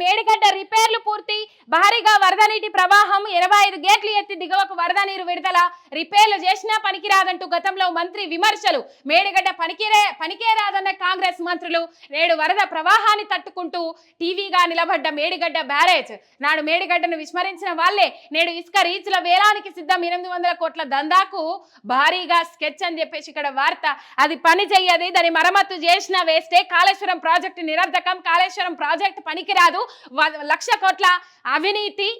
మేడిగడ్డ రిపేర్లు పూర్తి. భారీగా వరద నీటి ప్రవాహం ఇరవై ఐదు గేట్లు ఎత్తి దిగువకు వరద నీరు విడుదల. రిపేర్లు చేసినా పనికిరాదంటూ గతంలో మంత్రి విమర్శలు. మేడిగడ్డ పనికిరే పనికిరాదన్న కాంగ్రెస్ మంత్రులు నేడు వరద ప్రవాహాన్ని తట్టుకుంటూ టీవీగా నిలబడ్డ మేడిగడ్డ బ్యారేజ్. నాడు మేడిగడ్డను విస్మరించిన వాళ్ళే నేడు ఇసుక రీచ్ల వేలానికి సిద్ధం. ఎనిమిది వందల కోట్ల దందాకు భారీగా స్కెచ్ అని చెప్పేసి ఇక్కడ వార్త. అది పని చెయ్యది దాని మరమ్మతు చేసిన వేస్తే కాళేశ్వరం ప్రాజెక్టు నిరర్ధకం. కాళేశ్వరం ప్రాజెక్టు పనికిరాదు. కాదు. లక్ష కోట్ల అవినీతి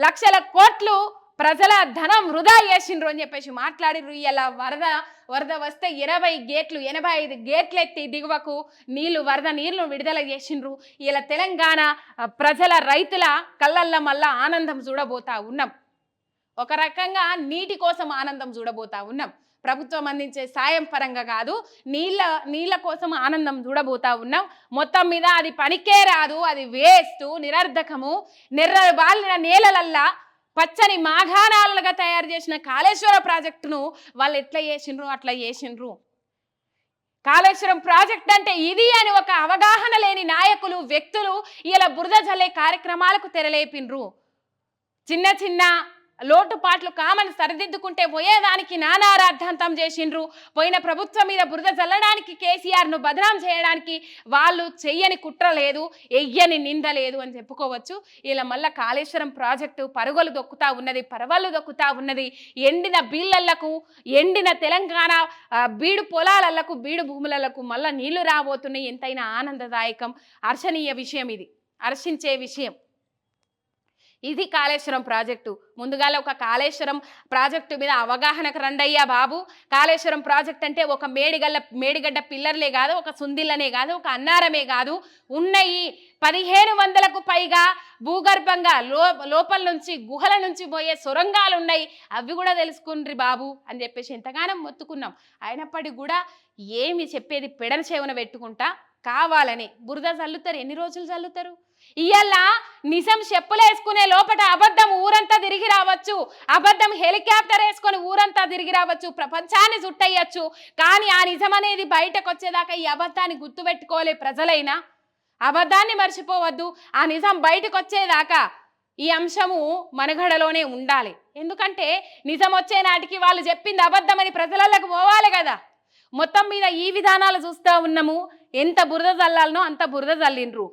లక్షల కోట్లు ప్రజల ధనం వృధా చేసిండ్రు అని చెప్పేసి మాట్లాడిర్రు. ఇలా వరద వరద వస్తే ఇరవై గేట్లు ఎనభై ఐదు గేట్లు ఎత్తి దిగువకు నీళ్ళు వరద నీళ్ళు విడుదల చేసిండ్రు. ఇలా తెలంగాణ ప్రజల రైతుల కళ్ళల్లో మళ్ళా ఆనందం చూడబోతా ఉన్నాం. ఒక రకంగా నీటి కోసం ఆనందం చూడబోతా ఉన్నాం. ప్రభుత్వం అందించే సాయం పరంగా కాదు నీళ్ళ నీళ్ళ కోసం ఆనందం చూడబోతా ఉన్నాం. మొత్తం మీద అది పనికే రాదు అది వేస్ట్ నిరర్ధకము. నిర్ర బాలిన నేలలల్లా పచ్చని మాఘానాలుగా తయారు చేసిన కాళేశ్వర ప్రాజెక్టును వాళ్ళు ఎట్లా చేసినరు అట్లా చేసిండ్రు. కాళేశ్వరం ప్రాజెక్ట్ అంటే ఇది అని ఒక అవగాహన లేని నాయకులు వ్యక్తులు ఇలా బురద జల్లే కార్యక్రమాలకు తెరలేపిండ్రు. చిన్న చిన్న లోటుపాట్లు కామని సరిదిద్దుకుంటే పోయేదానికి నానారార్థాంతం చేసిండ్రు. పోయిన ప్రభుత్వం మీద బురద చల్లడానికి కేసీఆర్ను బదనాం చేయడానికి వాళ్ళు చెయ్యని కుట్ర లేదు ఎయ్యని నింద లేదు అని చెప్పుకోవచ్చు. ఇలా మళ్ళా కాళేశ్వరం ప్రాజెక్టు పరుగులు దొక్కుతా ఉన్నది పరవళ్ళు దొక్కుతా ఉన్నది. ఎండిన బీళ్ళకు ఎండిన తెలంగాణ బీడు పొలాలకు బీడు భూములకు మళ్ళీ నీళ్ళు రాబోతున్నాయి. ఎంతైనా ఆనందదాయకం హర్షణీయ విషయం ఇది. హర్షించే విషయం. ఇది కాళేశ్వరం ప్రాజెక్టు. ముందుగాల ఒక కాళేశ్వరం ప్రాజెక్టు మీద అవగాహనకు రండయ్యా బాబు. కాళేశ్వరం ప్రాజెక్ట్ అంటే ఒక మేడిగల్ల మేడిగడ్డ పిల్లర్లే కాదు ఒక సుందిల్లనే కాదు ఒక అన్నారమే కాదు. ఉన్నాయి పదిహేను వందలకు పైగా భూగర్భంగా లో లోపల నుంచి గుహల నుంచి పోయే సొరంగాలు ఉన్నాయి. అవి కూడా తెలుసుకుండ్రి బాబు అని చెప్పేసి ఎంతగానో మొత్తుకున్నాం. అయినప్పటికీ కూడా ఏమి చెప్పేది పెడన చెవున పెట్టుకుంటా కావాలని. బురద చల్లుతారు ఎన్ని రోజులు చల్లుతారు ఇయ్యాల నిజం చెప్పులేసుకునే లోపల అబద్ధం ఊరంతా తిరిగి రావచ్చు. అబద్ధం హెలికాప్టర్ వేసుకొని ఊరంతా తిరిగి రావచ్చు. ప్రపంచాన్ని చుట్టయ్యచ్చు కానీ ఆ నిజం అనేది బయటకు వచ్చేదాకా ఈ అబద్ధాన్ని గుర్తుపెట్టుకోలే ప్రజలైనా. అబద్ధాన్ని మర్చిపోవద్దు. ఆ నిజం బయటకు వచ్చేదాకా ఈ అంశము మనగడలోనే ఉండాలి. ఎందుకంటే నిజం వచ్చే నాటికి వాళ్ళు చెప్పింది అబద్ధమని ప్రజలకు పోవాలి కదా. మొత్తం మీద ఈ విధానాలు చూస్తూ ఉన్నాము. ఎంత బురద చల్లాలనో అంత బురద చల్లిండ్రు